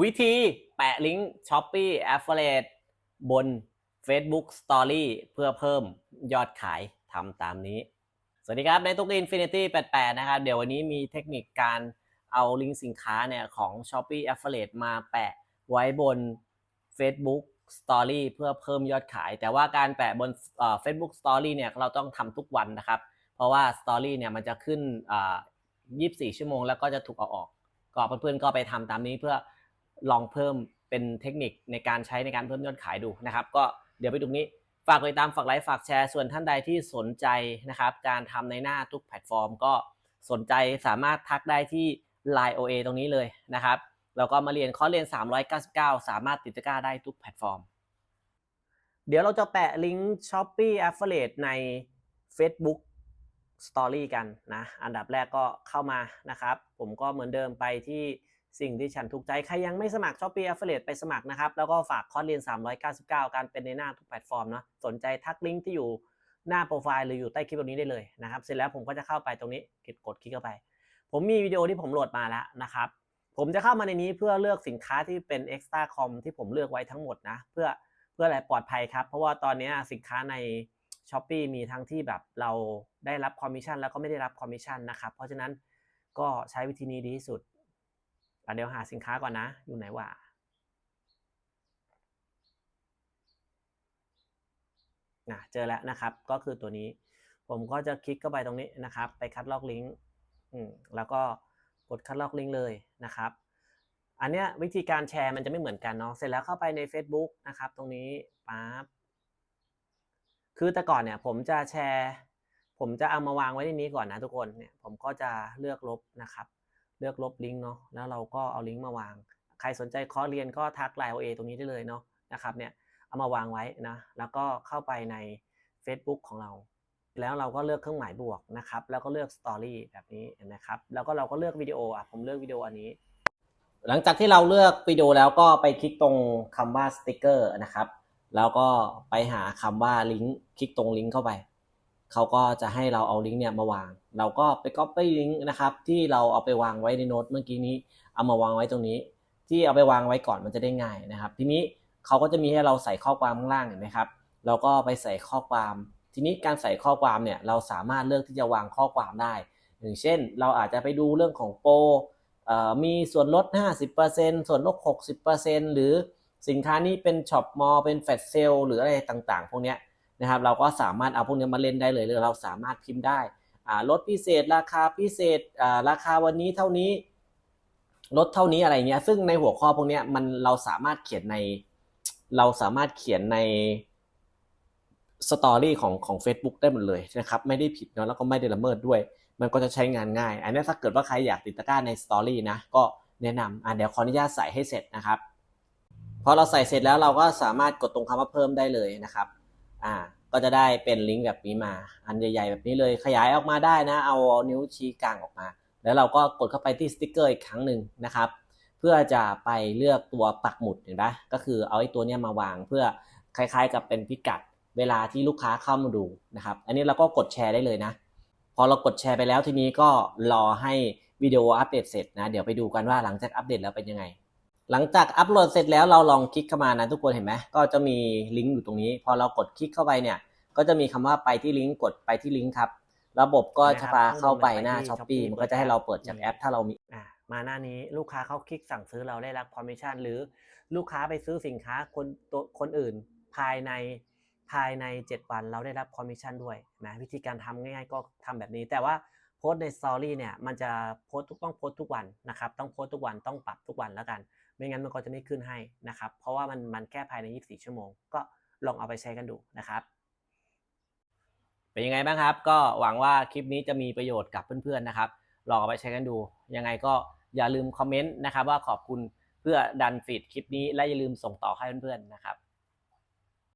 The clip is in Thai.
วิธีแปะลิงก์ Shopee Affiliate บน Facebook Story เพื่อเพิ่มยอดขายทำตามนี้ สวัสดีครับในตุกอินฟินิตี้88 นะครับ เดี๋ยววันนี้มีเทคนิคการเอาลิงก์สินค้าเนี่ยของ Shopee Affiliate มาแปะไว้บน Facebook Story เพื่อเพิ่มยอดขาย แต่ว่าการแปะบนเอ่อ Facebook Story เนี่ยเราต้องทำทุกวันนะครับ เพราะว่า Story เนี่ยมันจะขึ้นอ่า24 ชั่วโมงแล้วก็จะถูกเอาออก ก็เพื่อนๆก็ไปทำตามนี้เพื่อ ลองเพิ่มเป็นเทคนิคในการใช้ในการเพิ่มยอดขายดูนะครับ ก็เดี๋ยวไปตรงนี้ฝากติดตามฝากไลค์ฝากแชร์ส่วนท่านใดที่สนใจนะครับ การทำในหน้าทุกแพลตฟอร์ม ก็สนใจสามารถทักได้ที่ Line OA ตรงนี้เลยนะครับแล้วก็มาเรียนคอร์สเรียน 399 สามารถติดตะกร้าได้ทุกแพลตฟอร์ม เดี๋ยวเราจะแปะลิงก์ Shopee Affiliate ใน Facebook Story กันนะ อันดับแรกก็เข้ามานะครับ ผมก็เหมือนเดิมไปที่ สิ่งที่ฉันถูกใจใครยังไม่สมัคร Shopee Affiliate ไปสมัครนะครับ แล้วก็ฝากคอร์สเรียน 399 การเป็นในหน้าทุกแพลตฟอร์มเนาะสนใจทักลิงก์ที่อยู่หน้าโปรไฟล์หรืออยู่ใต้คลิปตรงนี้ได้เลยนะครับ เสร็จแล้วผมก็จะเข้าไปตรงนี้กดกดคลิกเข้าไป ผมมีวิดีโอที่ผมโหลดมาแล้วนะครับ ผมจะเข้ามาในนี้เพื่อเลือกสินค้าที่เป็น extra com ที่ผมเลือกไว้ทั้งหมดนะ เพื่อเพื่ออะไรปลอดภัยครับ เพราะว่าตอนนี้สินค้าใน s h อ p e e มีทั้งที่แบบเราได้รับคอมมิชชั่นแล้วก็ไม่ได้รับคอมมิชชั่นนะครับ เพราะฉะนั้นก็ใช้วิธีนี้ดีที่สุด เดี๋ยวหาสินค้าก่อนนะ อยู่ไหนวะนะเจอแล้วนะครับ ก็คือตัวนี้ ผมก็จะคลิกเข้าไปตรงนี้นะครับ ไปคัดลอกลิงก์อืมแล้วก็กดคัดลอกลิงก์เลยนะครับ อันเนี้ยวิธีการแชร์มันจะไม่เหมือนกันเนาะ เสร็จแล้วเข้าไปใน Facebook นะครับ ตรงนี้ปั๊บ คือแต่ก่อนเนี่ยผมจะแชร์ ผมจะเอามาวางไว้ในนี้ก่อนนะทุกคน เนี่ยผมก็จะเลือกลบนะครับ เลือกลบลิงก์เนาะแล้วเราก็เอาลิงก์มาวาง ใครสนใจคอร์สเรียนก็ทักไลน์ OA ตรงนี้ได้เลยเนาะนะครับเนี่ยเอามาวางไว้นะแล้วก็เข้าไปใน Facebook ของเรา แล้วเราก็เลือกเครื่องหมายบวกนะครับแล้วก็เลือก Story แบบนี้นะครับแล้วก็เราก็เลือกวิดีโออะผมเลือกวิดีโออันนี้ หลังจากที่เราเลือกวิดีโอแล้วก็ไปคลิกตรงคำว่าสติกเกอร์นะครับแล้วก็ไปหาคำว่าลิงก์คลิกตรงลิงก์เข้าไป เขาก็จะให้เราเอาลิงก์เนี่ยมาวาง เราก็ไป copy ลิงก์นะครับที่เราเอาไปวางไว้ในโน้ตเมื่อกี้นี้ เอามาวางไว้ตรงนี้ ที่เอาไปวางไว้ก่อนมันจะได้ง่ายนะครับ ทีนี้เขาก็จะมีให้เราใส่ข้อความข้างล่างเห็นไหมครับ เราก็ไปใส่ข้อความ ทีนี้การใส่ข้อความเนี่ยเราสามารถเลือกที่จะวางข้อความได้ อย่างเช่น เราอาจจะไปดูเรื่องของโปรมีส่วนลด 50%ส่วนลด 60%หรือสินค้านี้เป็นช็อปมอลเป็นแฟลชเซลหรืออะไรต่างๆ พวกเนี้ย นะครับเราก็สามารถเอาพวกนี้มาเล่นได้เลยหรือเราสามารถพิมพ์ได้ลดพิเศษราคาพิเศษราคาวันนี้เท่านี้ลดเท่านี้อะไรเงี้ยซึ่งในหัวข้อพวกนี้มันเราสามารถเขียนในเราสามารถเขียนในสตอรี่ของของ Facebook ได้หมดเลยนะครับไม่ได้ผิดเนาะแล้วก็ไม่ได้ละเมิดด้วย มันก็จะใช้งานง่าย อันนี้ถ้าเกิดว่าใครอยากติดตะกร้าในสตอรี่นะก็แนะนำอะเดี๋ยวขออนุญาตใส่ให้เสร็จนะครับพอเราใส่เสร็จแล้วเราก็สามารถกดตรงคำว่าเพิ่มได้เลยนะครับ อ่า ก็จะได้เป็นลิงก์แบบนี้มา อันใหญ่ๆแบบนี้เลยขยายออกมาได้นะ เอานิ้วชี้กลางออกมา แล้วเราก็กดเข้าไปที่สติกเกอร์อีกครั้งหนึ่งนะครับ เพื่อจะไปเลือกตัวปักหมุดเห็นไหมก็คือเอาไอ้ตัวเนี้ยมาวางเพื่อคล้ายๆ กับเป็นพิกัดเวลาที่ลูกค้าเข้ามาดูนะครับ อันนี้เราก็กดแชร์ได้เลยนะ พอเรากดแชร์ไปแล้วทีนี้ก็รอให้วิดีโออัปเดตเสร็จนะ เดี๋ยวไปดูกันว่าหลังจากอัปเดตแล้วเป็นยังไง หลังจากอัปโหลดเสร็จแล้วเราลองคลิกเข้ามานะทุกคนเห็นไหมก็จะมีลิงก์อยู่ตรงนี้ พอเรากดคลิกเข้าไปเนี่ย ก็จะมีคำว่าไปที่ลิงก์กดไปที่ลิงก์ครับ ระบบก็จะพาเข้าไปหน้า Shopee มันก็จะให้เราเปิดจากแอป ถ้าเรามีอ่ามาหน้านี้ลูกค้าเขาคลิกสั่งซื้อเราได้รับคอมมิชชั่นหรือลูกค้าไปซื้อสินค้าคนตัวคนอื่นภายในภายใน 7 วันเราได้รับคอมมิชชั่นด้วยนะวิธีการทำง่ายๆ ก็ทำแบบนี้ แต่ว่าโพสต์ในสตอรี่เนี่ยมันจะโพสต์ทุกต้องโพสต์ทุกวันนะครับต้องโพสต์ทุกวันต้องปรับทุกวันแล้วกัน ไม่งั้นมันก็จะไม่ขึ้นให้นะครับ เพราะว่ามันมันแค่ภายใน 24 ชั่วโมง ก็ลองเอาไปใช้กันดูนะครับ เป็นยังไงบ้างครับ ก็หวังว่าคลิปนี้จะมีประโยชน์กับเพื่อนๆนะครับ ลองเอาไปใช้กันดู ยังไงก็อย่าลืมคอมเมนต์นะครับว่าขอบคุณเพื่อดันฟีดคลิปนี้และอย่าลืมส่งต่อให้เพื่อนๆนะครับ